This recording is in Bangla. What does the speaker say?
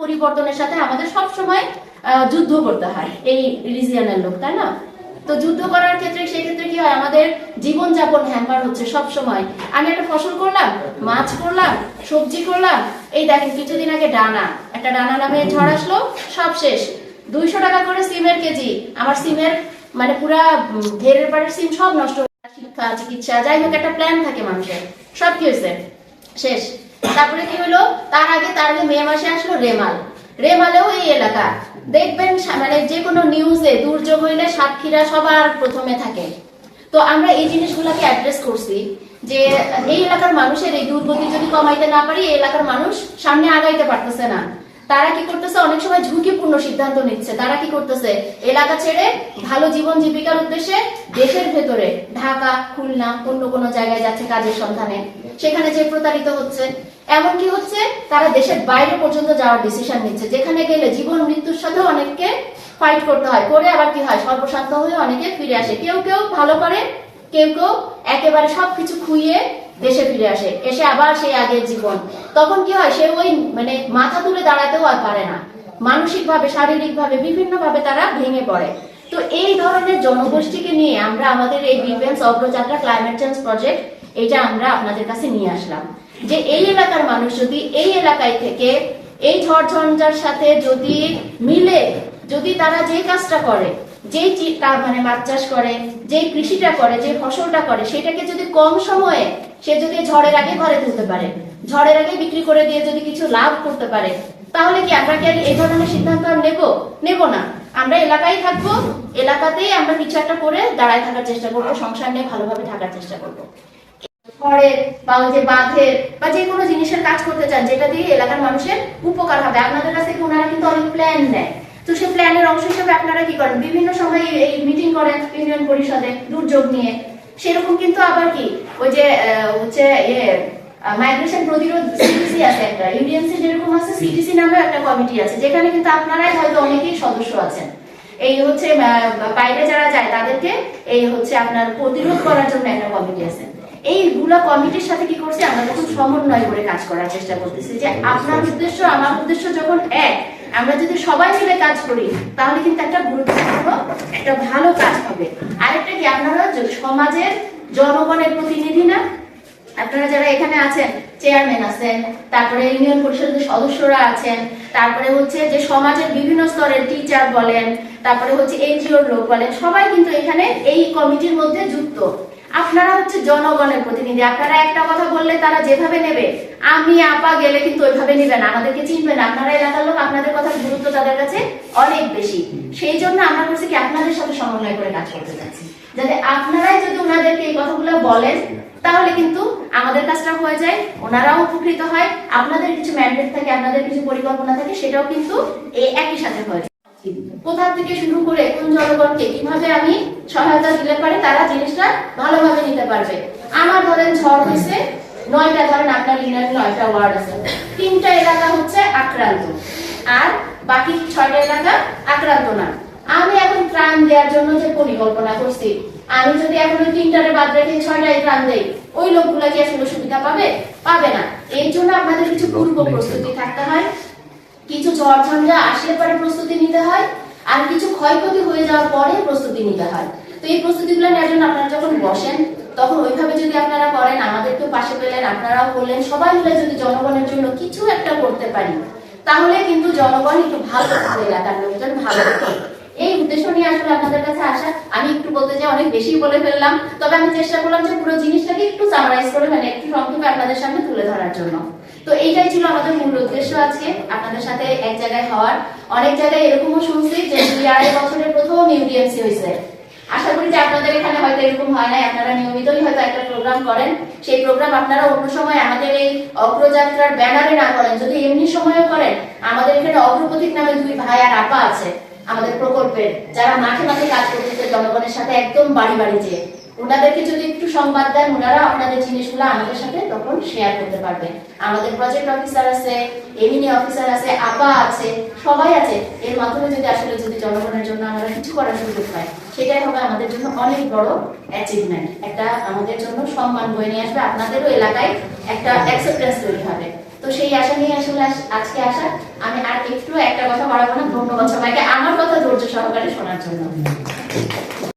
পরিবর্তনের সাথে আমাদের সব সময় যুদ্ধ করতে হয়। এই রিজিয়নের লোক, তাই না? তো যুদ্ধ করার ক্ষেত্রে সেক্ষেত্রে কি হয়? আমাদের জীবনযাপন হ্যাম্পার হচ্ছে সব সময় আমি একটা ফসল করলাম, মাছ করলাম, সবজি করলাম, এই দেখেন, কিছুদিন আগে ডানা। একটা ডানা নামে ঝড় আসলো, সব শেষ। দুইশো টাকা করে সিমের কেজি। আমার সিমের মানে পুরা ঘেরের পাড়ের সিম সব নষ্ট শিক্ষা, চিকিৎসা, যাই হোক, একটা প্ল্যান থাকে মানুষের। সব কি হয়েছে? শেষ। তারপরে কি হলো? তার আগে মে মাসে আসলো রেমাল। রেমালেও এই এলাকা। দেখবেন মানে যে কোনো নিউজে দুর্যোগ হইলে সাতক্ষীরা সবার প্রথমে থাকে। তো আমরা এই জিনিসগুলোকে অ্যাড্রেস করছি যে, এই এলাকার মানুষের এই দুর্গতি যদি কমাইতে না পারি, এই এলাকার মানুষ সামনে আগাইতে পারতেছে না। তারা কি করতেছে? অনেক সময় ঝুঁকিপূর্ণ সিদ্ধান্ত নিচ্ছে। তারা কি করতেছে? এলাকা ছেড়ে ভালো জীবন জীবিকার উদ্দেশ্যে দেশের ভেতরে ঢাকা, খুলনা, অন্য কোনো জায়গায় যাচ্ছে কাজের সন্ধানে। সেখানে যে প্রতারিত হচ্ছে। এমন কি হচ্ছে তারা দেশের বাইরে পর্যন্ত যাওয়ার ডিসিশন নিচ্ছে। যেখানে গেলে জীবন, মৃত্যুর সাথেও অনেককে ফাইট করতে হয়। করে আবার কি হয়? সর্বশান্ত হয়ে অনেকে ফিরে আসে। কেউ কেউ ভালো করে, কেউ কেউ একেবারে সবকিছু খুইয়ে দেশে ফিরে আসে। এসে আবার সেই আগের জীবন। তখন কি হয়? সে ওই মানে মাথা তুলে দাঁড়াতেও আর পারে না। মানসিক ভাবে শারীরিক ভাবে বিভিন্ন ভাবে তারা ভেঙে পড়ে। তো এই ধরনের জনগোষ্ঠীকে নিয়ে আমরা আমাদের এই ডিফেন্স অগ্রযাত্রা ক্লাইমেট চেঞ্জ প্রজেক্ট এটা আমরা আপনাদের কাছে নিয়ে আসলাম। যে এই এলাকার মানুষ যদি এই এলাকায় থেকে এই ঝড় ঝঞ্ঝার সাথে যদি মিলে, যদি তারা যে কাজটা করে চি- তার মানে মাছ চাষ করে যেই কৃষিটা করে, যে ফসলটা করে, সেটাকে যদি কম সময়ে সে যদি ঝড়ের আগে ঘরে তুলতে পারে, ঝড়ের আগে বিক্রি করে দিয়ে যদি কিছু লাভ করতে পারে, তাহলে কি আমরা কি আর এই ধরনের সিদ্ধান্ত আর নেব? নেব না। আমরা এলাকায় থাকব, এলাকাতেই আমরা কিছু একটা করে দাঁড়ায় থাকার চেষ্টা করব, সংসার নিয়ে ভালোভাবে থাকার চেষ্টা করব। ঘরের বা যে বাঁধের বা যে কোনো জিনিসের কাজ করতে চান, যেটা দিয়ে এলাকার মানুষের উপকার হবে। আপনাদের ওনারা কিন্তু অনেক প্ল্যান নেয়। তো সেই প্ল্যানের অংশ হিসেবে আপনারা কি করেন? বিভিন্ন সময় এই মিটিং করেন ইউনিয়ন পরিষদে দুর্যোগ নিয়ে। সেরকম কিন্তু আবার কি? ওই যে হচ্ছে ইয়ে মাইগ্রেশন প্রতিরোধ সিটিসি আছে একটা। ইউডিএমসি যেরকম আছে সিটিসি নামে একটা কমিটি আছে। যেখানে কিন্তু আপনারাই হয়তো অনেকেই সদস্য আছেন। এই হচ্ছে বাইরে যারা যায় তাদেরকে এই হচ্ছে আপনার প্রতিরোধ করার জন্য একটা কমিটি আছে। এইগুলা কমিটির সাথে কি করছি? আমরা যখন সমন্বয় করে কাজ করার চেষ্টা করতেছি যে আপনার উদ্দেশ্য, আমার উদ্দেশ্য যখন এক, আমরা যদি সবাই মিলে কাজ করি, তাহলে কিন্তু একটা গুরুত্বপূর্ণ, একটা ভালো কাজ হবে। আরেকটা কি, আপনারা সমাজের জনগণের প্রতিনিধি না? আপনারা যারা এখানে আছেন, চেয়ারম্যান আছেন, তারপরে ইউনিয়ন পরিষদের সদস্যরা আছেন, তারপরে হচ্ছে যে সমাজের বিভিন্ন স্তরের টিচার বলেন, তারপরে হচ্ছে এনজিওর লোক বলেন, সবাই কিন্তু এখানে এই কমিটির মধ্যে যুক্ত। আপনারা হচ্ছে জনগণের প্রতিনিধি। আপনারা একটা কথা বললে তারা যেভাবে নেবে, আমি, আপা গেলে কিন্তু ওইভাবে নেবে না, আমাদেরকে চিনবে না। আপনারা এলাকার লোক, আপনাদের কথার গুরুত্ব তাদের কাছে অনেক বেশি। সেই জন্য আমরা করছি কি, আপনাদের সাথে সমন্বয় করে কাজ করতে চাচ্ছি। যাতে আপনারাই যদি ওনাদেরকে এই কথাগুলো বলেন, তাহলে কিন্তু আমাদের কাজটা হয়ে যায়, ওনারাও উপকৃত হয়। আপনাদের কিছু ম্যান্ডেট থাকে, আপনাদের কিছু পরিকল্পনা থাকে, সেটাও কিন্তু একই সাথে হয়ে যায়। কোথা থেকে শুরু করে কোন জনগণকে কীভাবে আমি সহায়তা দিলে পারে তারা জিনিসটা ভালোভাবে নিতে পারবে। আমার ধরেন ঝড় হয়েছে, নয়টা, ধরেন আপনার ইউনিয়নে নয়টা ওয়ার্ড আছে। তিনটা এলাকা হচ্ছে আক্রান্ত, আর বাকি ছয়টা এলাকা আক্রান্ত না। আমি এখন ত্রাণ দেওয়ার জন্য যে পরিকল্পনা করছি, আমি যদি এখন ওই তিনটারে বাদ রেখে ছয়টায় ত্রাণ দেই, ওই লোকগুলা কি আসলে সুবিধা পাবে? পাবে না। এই জন্য আপনাদের কিছু পূর্ব প্রস্তুতি থাকতে হয়। কিছু ঝড় ঝঞ্ঝা আসলে পরে প্রস্তুতি নিতে হয়, আর কিছু ক্ষয়ক্ষতি হয়ে যাওয়ার পরে প্রস্তুতি নিতে হয়। তো এই প্রস্তুতিগুলো নেওয়ার জন্য আপনারা যখন বসেন, তখন ওইভাবে যদি আপনারা করেন আমাদেরকে পাশে পেলেন, আপনারাও করলেন সবাই মিলে যদি জনগণের জন্য কিছু একটা করতে পারি, তাহলে কিন্তু জনগণ একটু ভালো এলাকার লোকজন, ভালো এই উদ্দেশ্য নিয়ে আসলে আপনাদের কাছে আসা, আমি একটু বলতে চাই, অনেক বেশি বলে ফেললাম। তবে আমি চেষ্টা করলাম যে পুরো জিনিসটাকে একটু সামারাইজ করে মানে একটু সংক্ষেপে আপনাদের সামনে তুলে ধরার জন্য। তো এইটাই ছিল আমাদের মূল উদ্দেশ্য আজকে, আপনাদের সাথে এক জায়গায় হওয়ার। অনেক জায়গায় এরকমও শুনছি যে দুই আড়াই বছরের প্রথম ইউডিএমসি হয়েছে। আশা করি যে আপনাদের এখানে হয়তো এরকম হয় নাই, আপনারা নিয়মিতই হয়তো একটা প্রোগ্রাম করেন। সেই প্রোগ্রাম আপনারা অন্য সময় আমাদের এই অগ্রযাত্রার ব্যানারে না করেন, যদি এমনি সময়ও করেন, আমাদের এখানে অগ্রপথিক নামে দুই ভাই আর আপা আছে। আমাদের প্রকল্পের যারা মাঠে মাঠে কাজ করতেছে, জনগণের সাথে একদম বাড়ি বাড়ি যেয়ে ওনাদেরকে যদি একটু সংবাদ দেন ওনারা আপনাদের জিনিসগুলো আমাদের সাথে তখন শেয়ার করতে পারবেন আমাদের প্রজেক্ট অফিসার আছে এমিনি অফিসার আছে, আপা আছে, সবাই আছে। এর মাধ্যমে যদি আসলে যদি জনগণের জন্য আমরা কিছু করার সুযোগ পাই, সেটাই হবে আমাদের জন্য অনেক বড় অ্যাচিভমেন্ট একটা আমাদের জন্য সম্মান বয়ে নিয়ে আসবে, আপনাদেরও এলাকায় একটা অ্যাকসেপ্টেন্স তৈরি হবে। তো সেই আশা নিয়ে আসলে আজকে আসা। আমি আর একটু একটা কথা বাড়াবো না, ধন্যবাদ সবাইকে। আমার কথা ধৈর্য সহকারে শোনার জন্য।